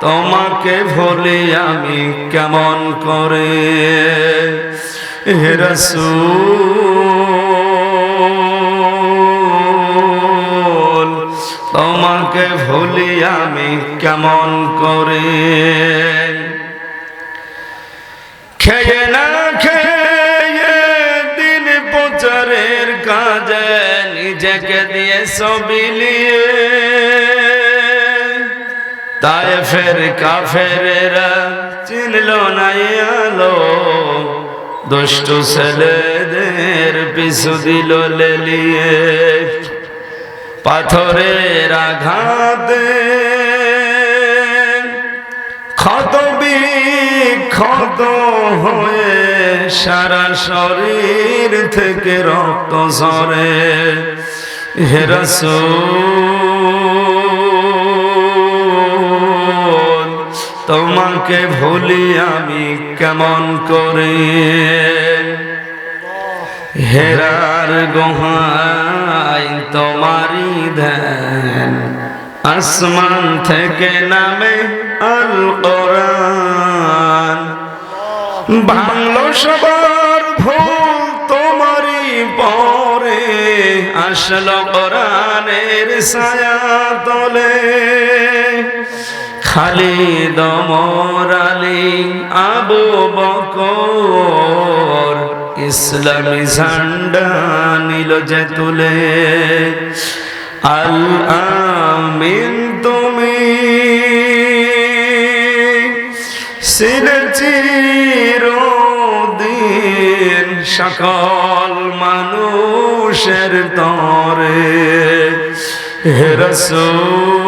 তোমাকে ভুলি আমি কেমন করে? হেরাসুল তোমাকে ভুলি আমি কেমন করে? খেয়ে না খেয়ে দিন প্রচারের কাজে নিজেকে দিয়ে সবিলিয়ে তাই ফের কাফেরেরা চিনল নাই আলো। দুষ্টু ছেলেদের পিছু দিল লেলিয়ে। পাথরের আঘাতে ক্ষত বিক্ষত হয়ে সারা শরীর থেকে রক্ত ঝরে। হেরাসুল তোমাকে ভুলি আমি কেমন করে? হেরার গোহাই তোমারি ধ্যান। আসমান থেকে নামে আল কোরআন বাংলো সবার ভুল তোমারই পরে। আসলো কোরআনের ছায়া তলে। খালি দমর আলী আবু বকর। ইসলামী ঝান্ডা নিল যে তুলে আল আমিন তুমি। চিরদিন সকল মানুষের তরে। হেরসুল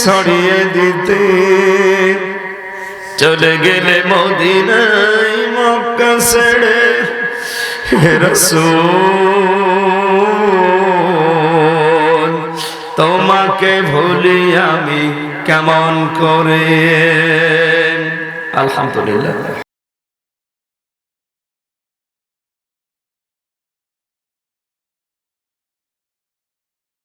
ছড়িয়ে দিতে। চলে গেলে মদিনাই মক্কা ছেড়ে রসুল তোমাকে ভুলি আমি কেমন করে? আলহামদুলিল্লাহ।